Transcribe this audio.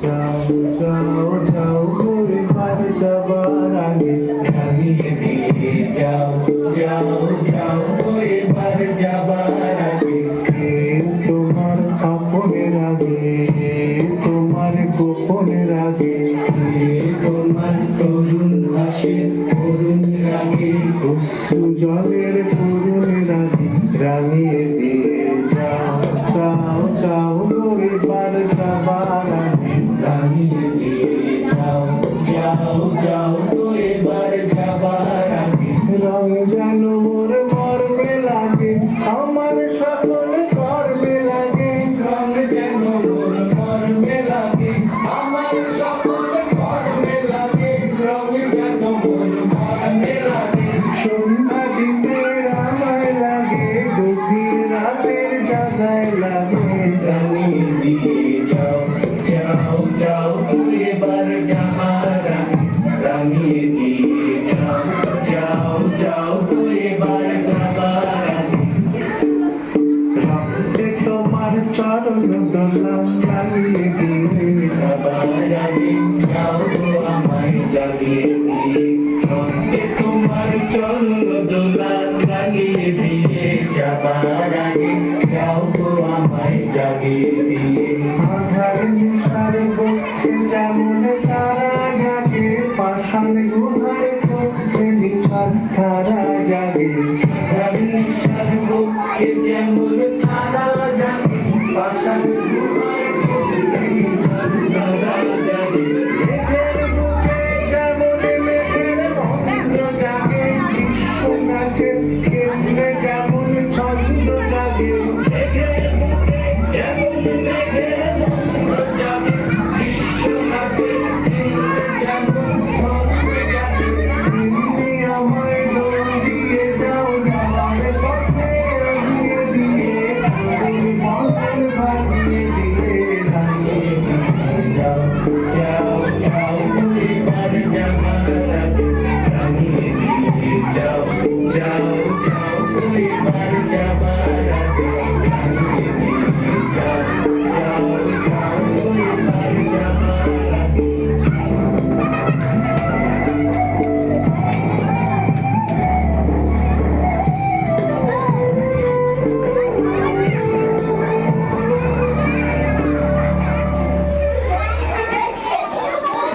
যাও যাও আগে জাগিয়ে তোমার আপনের আগে তোমার গোপনের আগে তোমার তরুণ হাসে তরুণ জলের তরুণ রাগে রাঙিয়ে দিয়ে যেন তোমার চরণ দোলাম জাগিয়ে দিয়ে জাগিয়ে যাও তো আমায় জাগিয়ে দিয়ে তোমার চরণ দোলাম জাগিয়ে দিয়ে